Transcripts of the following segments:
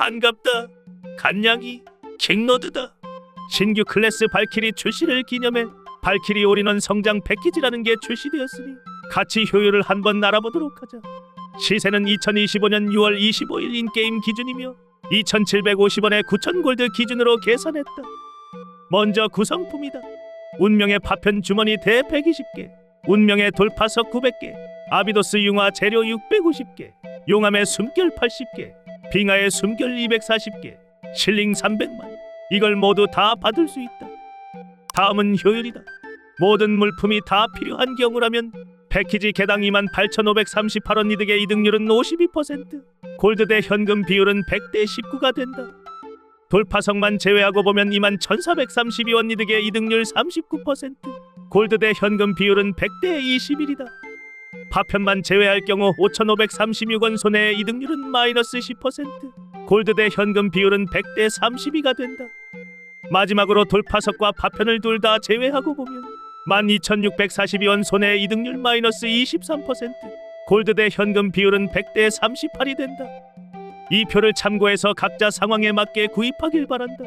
반갑다. 간냥이 킹로드다. 신규 클래스 발키리 출시를 기념해 발키리 올인원 성장 패키지라는 게 출시되었으니 같이 효율을 한번 알아보도록 하자. 시세는 2025년 6월 25일 인게임 기준이며 2,750원에 9,000골드 기준으로 계산했다. 먼저 구성품이다. 운명의 파편 주머니 대 120개, 운명의 돌파석 900개, 아비도스 융화 재료 650개, 용암의 숨결 80개, 빙하의 숨결 240개, 실링 300만. 이걸 모두 다 받을 수 있다. 다음은 효율이다. 모든 물품이 다 필요한 경우라면 패키지 개당 28,538원 이득의 이득률은 52%, 골드 대 현금 비율은 100대 19가 된다. 돌파석만 제외하고 보면 21,432원 이득의 이득률 39%, 골드 대 현금 비율은 100대 21이다. 파편만 제외할 경우 5,536원 손해의 이득률은 마이너스 10%, 골드 대 현금 비율은 100대 32가 된다. 마지막으로 돌파석과 파편을 둘 다 제외하고 보면 12,642원 손해의 이득률 마이너스 23%, 골드 대 현금 비율은 100대 38이 된다. 이 표를 참고해서 각자 상황에 맞게 구입하길 바란다.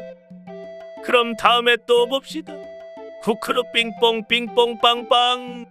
그럼 다음에 또 봅시다. 쿠크루 빙뽕 빙뽕 빵빵